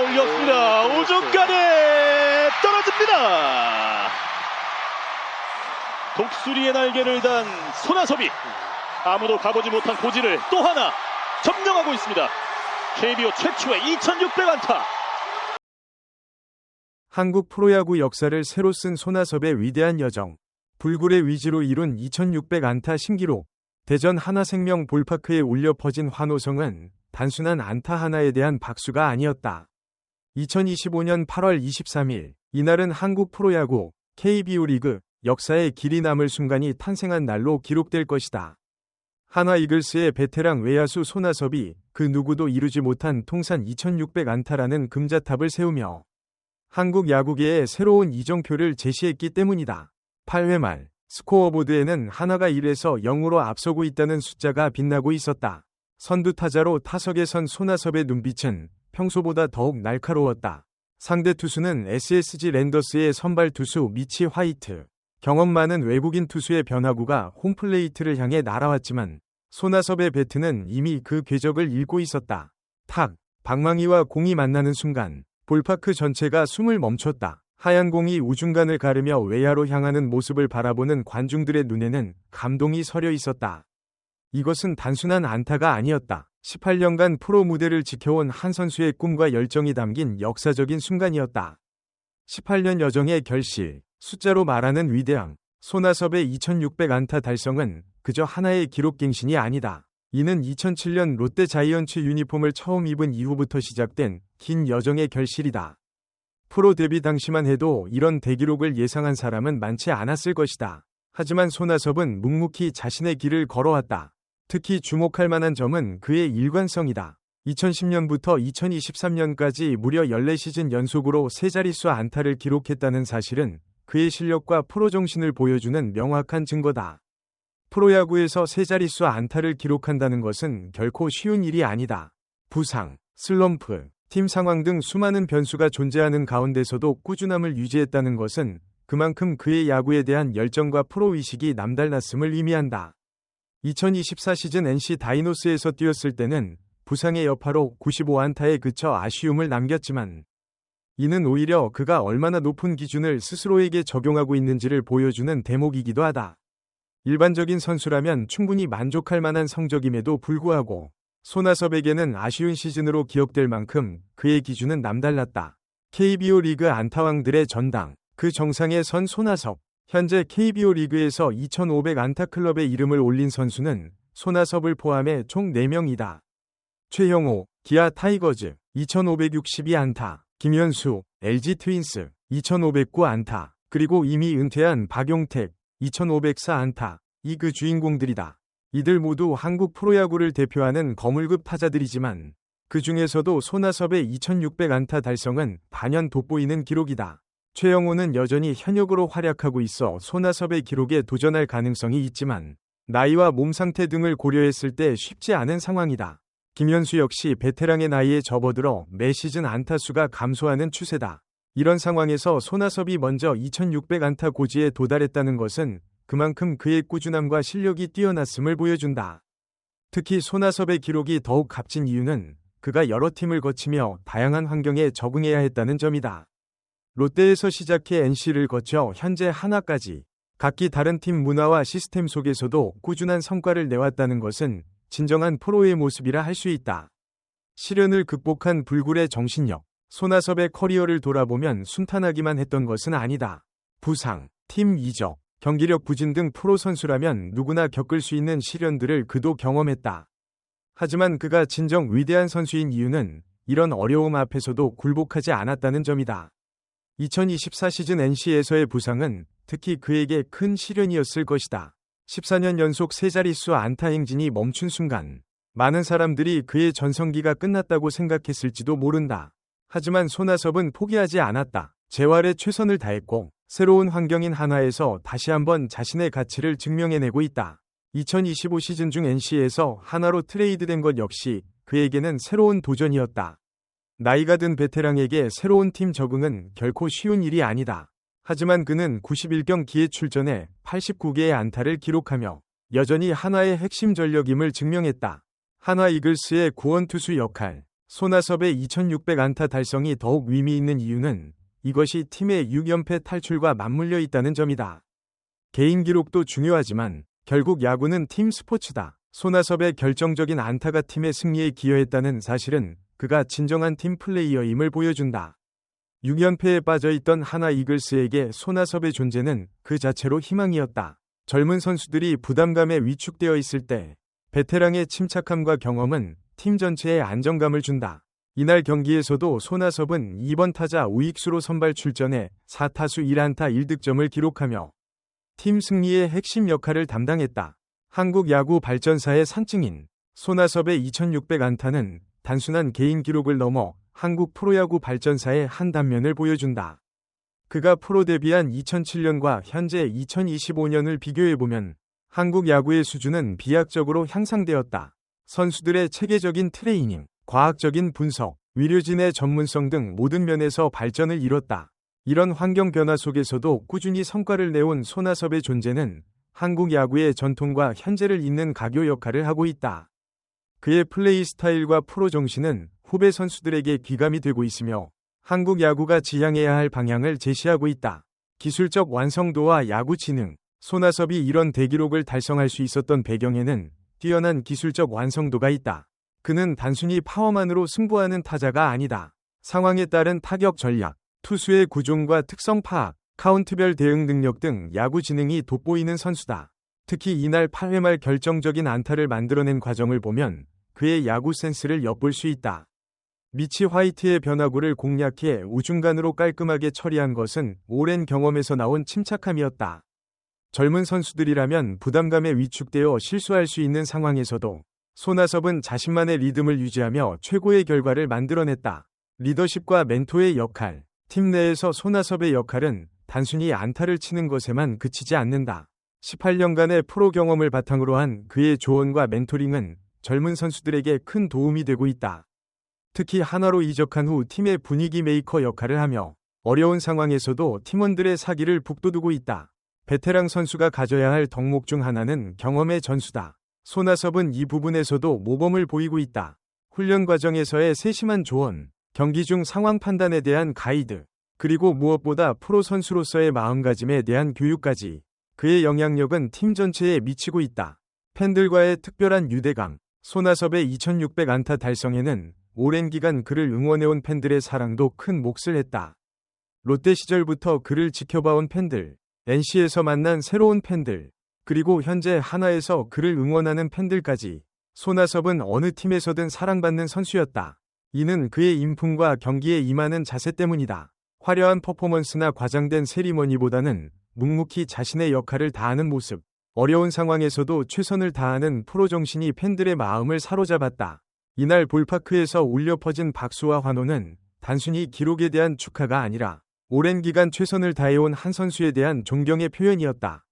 올렸습니다. 우중간에 떨어집니다. 독수리의 날개를 단 손아섭이 아무도 가보지 못한 고지를 또 하나 점령하고 있습니다. KBO 최초의 2600 안타. 한국 프로야구 역사를 새로 쓴 손아섭의 위대한 여정. 불굴의 위지로 이룬 2600 안타 신기록. 대전 하나생명 볼파크에 울려 퍼진 환호성은 단순한 안타 하나에 대한 박수가 아니었다. 2025년 8월 23일, 이날은 한국 프로야구 KBO 리그 역사에 길이 남을 순간이 탄생한 날로 기록될 것이다. 한화 이글스의 베테랑 외야수 손아섭이 그 누구도 이루지 못한 통산 2600 안타라는 금자탑을 세우며 한국 야구계의 새로운 이정표를 제시했기 때문이다. 8회 말 스코어보드에는 하나가 1에서 0으로 앞서고 있다는 숫자가 빛나고 있었다. 선두 타자로 타석에 선 손아섭의 눈빛은 평소보다 더욱 날카로웠다. 상대 투수는 SSG 랜더스의 선발 투수 미치 화이트. 경험 많은 외국인 투수의 변화구가 홈플레이트를 향해 날아왔지만 손아섭의 배트는 이미 그 궤적을 읽고 있었다. 탁, 방망이와 공이 만나는 순간 볼파크 전체가 숨을 멈췄다. 하얀 공이 우중간을 가르며 외야로 향하는 모습을 바라보는 관중들의 눈에는 감동이 서려 있었다. 이것은 단순한 안타가 아니었다. 18년간 프로 무대를 지켜온 한 선수의 꿈과 열정이 담긴 역사적인 순간이었다. 18년 여정의 결실, 숫자로 말하는 위대함, 손아섭의 2600 안타 달성은 그저 하나의 기록 갱신이 아니다. 이는 2007년 롯데 자이언츠 유니폼을 처음 입은 이후부터 시작된 긴 여정의 결실이다. 프로 데뷔 당시만 해도 이런 대기록을 예상한 사람은 많지 않았을 것이다. 하지만 손아섭은 묵묵히 자신의 길을 걸어왔다. 특히 주목할 만한 점은 그의 일관성이다. 2010년부터 2023년까지 무려 14시즌 연속으로 세 자릿수 안타를 기록했다는 사실은 그의 실력과 프로 정신을 보여주는 명확한 증거다. 프로야구에서 세 자릿수 안타를 기록한다는 것은 결코 쉬운 일이 아니다. 부상, 슬럼프, 팀 상황 등 수많은 변수가 존재하는 가운데서도 꾸준함을 유지했다는 것은 그만큼 그의 야구에 대한 열정과 프로의식이 남달랐음을 의미한다. 2024 시즌 NC 다이노스에서 뛰었을 때는 부상의 여파로 95안타에 그쳐 아쉬움을 남겼지만 이는 오히려 그가 얼마나 높은 기준을 스스로에게 적용하고 있는지를 보여주는 대목이기도 하다. 일반적인 선수라면 충분히 만족할 만한 성적임에도 불구하고 손아섭에게는 아쉬운 시즌으로 기억될 만큼 그의 기준은 남달랐다. KBO 리그 안타왕들의 전당, 그 정상에 선 손아섭. 현재 KBO 리그에서 2500 안타 클럽의 이름을 올린 선수는 손아섭을 포함해 총 4명이다. 최형호, 기아 타이거즈, 2562 안타, 김현수, LG 트윈스, 2509 안타, 그리고 이미 은퇴한 박용택, 2504 안타, 이 그 주인공들이다. 이들 모두 한국 프로야구를 대표하는 거물급 타자들이지만 그 중에서도 손아섭의 2600 안타 달성은 단연 돋보이는 기록이다. 최영호는 여전히 현역으로 활약하고 있어 손아섭의 기록에 도전할 가능성이 있지만 나이와 몸 상태 등을 고려했을 때 쉽지 않은 상황이다. 김현수 역시 베테랑의 나이에 접어들어 매 시즌 안타수가 감소하는 추세다. 이런 상황에서 손아섭이 먼저 2600 안타 고지에 도달했다는 것은 그만큼 그의 꾸준함과 실력이 뛰어났음을 보여준다. 특히 손아섭의 기록이 더욱 값진 이유는 그가 여러 팀을 거치며 다양한 환경에 적응해야 했다는 점이다. 롯데에서 시작해 NC를 거쳐 현재 하나까지 각기 다른 팀 문화와 시스템 속에서도 꾸준한 성과를 내왔다는 것은 진정한 프로의 모습이라 할 수 있다. 시련을 극복한 불굴의 정신력, 손아섭의 커리어를 돌아보면 순탄하기만 했던 것은 아니다. 부상, 팀 이적, 경기력 부진 등 프로 선수라면 누구나 겪을 수 있는 시련들을 그도 경험했다. 하지만 그가 진정 위대한 선수인 이유는 이런 어려움 앞에서도 굴복하지 않았다는 점이다. 2024 시즌 NC에서의 부상은 특히 그에게 큰 시련이었을 것이다. 14년 연속 세 자릿수 안타 행진이 멈춘 순간 많은 사람들이 그의 전성기가 끝났다고 생각했을지도 모른다. 하지만 손아섭은 포기하지 않았다. 재활에 최선을 다했고 새로운 환경인 한화에서 다시 한번 자신의 가치를 증명해내고 있다. 2025 시즌 중 NC에서 하나로 트레이드된 것 역시 그에게는 새로운 도전이었다. 나이가 든 베테랑에게 새로운 팀 적응은 결코 쉬운 일이 아니다. 하지만 그는 91경 기에 출전해 89개의 안타를 기록하며 여전히 한화의 핵심 전력임을 증명했다. 한화 이글스의 구원 투수 역할, 손아섭의 2600 안타 달성이 더욱 의미 있는 이유는 이것이 팀의 6연패 탈출과 맞물려 있다는 점이다. 개인 기록도 중요하지만 결국 야구는 팀 스포츠다. 손아섭의 결정적인 안타가 팀의 승리에 기여했다는 사실은 그가 진정한 팀 플레이어임을 보여준다. 6연패에 빠져있던 하나 이글스에게 손아섭의 존재는 그 자체로 희망이었다. 젊은 선수들이 부담감에 위축되어 있을 때 베테랑의 침착함과 경험은 팀 전체에 안정감을 준다. 이날 경기에서도 손아섭은 2번 타자 우익수로 선발 출전해 4타수 1안타 1득점을 기록하며 팀 승리의 핵심 역할을 담당했다. 한국 야구 발전사의 상징인 손아섭의 2600 안타는 단순한 개인 기록을 넘어 한국 프로야구 발전사의 한 단면을 보여준다. 그가 프로 데뷔한 2007년과 현재 2025년을 비교해보면 한국 야구의 수준은 비약적으로 향상되었다. 선수들의 체계적인 트레이닝, 과학적인 분석, 위료진의 전문성 등 모든 면에서 발전을 이뤘다. 이런 환경 변화 속에서도 꾸준히 성과를 내온 손아섭의 존재는 한국 야구의 전통과 현재를 잇는 가교 역할을 하고 있다. 그의 플레이 스타일과 프로 정신은 후배 선수들에게 귀감이 되고 있으며 한국 야구가 지향해야 할 방향을 제시하고 있다. 기술적 완성도와 야구 지능, 손아섭이 이런 대기록을 달성할 수 있었던 배경에는 뛰어난 기술적 완성도가 있다. 그는 단순히 파워만으로 승부하는 타자가 아니다. 상황에 따른 타격 전략, 투수의 구종과 특성 파악, 카운트별 대응 능력 등 야구 지능이 돋보이는 선수다. 특히 이날 8회 말 결정적인 안타를 만들어낸 과정을 보면 그의 야구 센스를 엿볼 수 있다. 미치 화이트의 변화구를 공략해 우중간으로 깔끔하게 처리한 것은 오랜 경험에서 나온 침착함이었다. 젊은 선수들이라면 부담감에 위축되어 실수할 수 있는 상황에서도 손아섭은 자신만의 리듬을 유지하며 최고의 결과를 만들어냈다. 리더십과 멘토의 역할, 팀 내에서 손아섭의 역할은 단순히 안타를 치는 것에만 그치지 않는다. 18년간의 프로 경험을 바탕으로 한 그의 조언과 멘토링은 젊은 선수들에게 큰 도움이 되고 있다. 특히 하나로 이적한 후 팀의 분위기 메이커 역할을 하며 어려운 상황에서도 팀원들의 사기를 북돋우고 있다. 베테랑 선수가 가져야 할 덕목 중 하나는 경험의 전수다. 손아섭은 이 부분에서도 모범을 보이고 있다. 훈련 과정에서의 세심한 조언, 경기 중 상황 판단에 대한 가이드, 그리고 무엇보다 프로 선수로서의 마음가짐에 대한 교육까지 그의 영향력은 팀 전체에 미치고 있다. 팬들과의 특별한 유대감, 손아섭의 2600 안타 달성에는 오랜 기간 그를 응원해온 팬들의 사랑도 큰 몫을 했다. 롯데 시절부터 그를 지켜봐온 팬들, NC에서 만난 새로운 팬들, 그리고 현재 하나에서 그를 응원하는 팬들까지 손아섭은 어느 팀에서든 사랑받는 선수였다. 이는 그의 인품과 경기에 임하는 자세 때문이다. 화려한 퍼포먼스나 과장된 세리머니보다는 묵묵히 자신의 역할을 다하는 모습, 어려운 상황에서도 최선을 다하는 프로 정신이 팬들의 마음을 사로잡았다. 이날 볼파크에서 울려 퍼진 박수와 환호는 단순히 기록에 대한 축하가 아니라 오랜 기간 최선을 다해온 한 선수에 대한 존경의 표현이었다.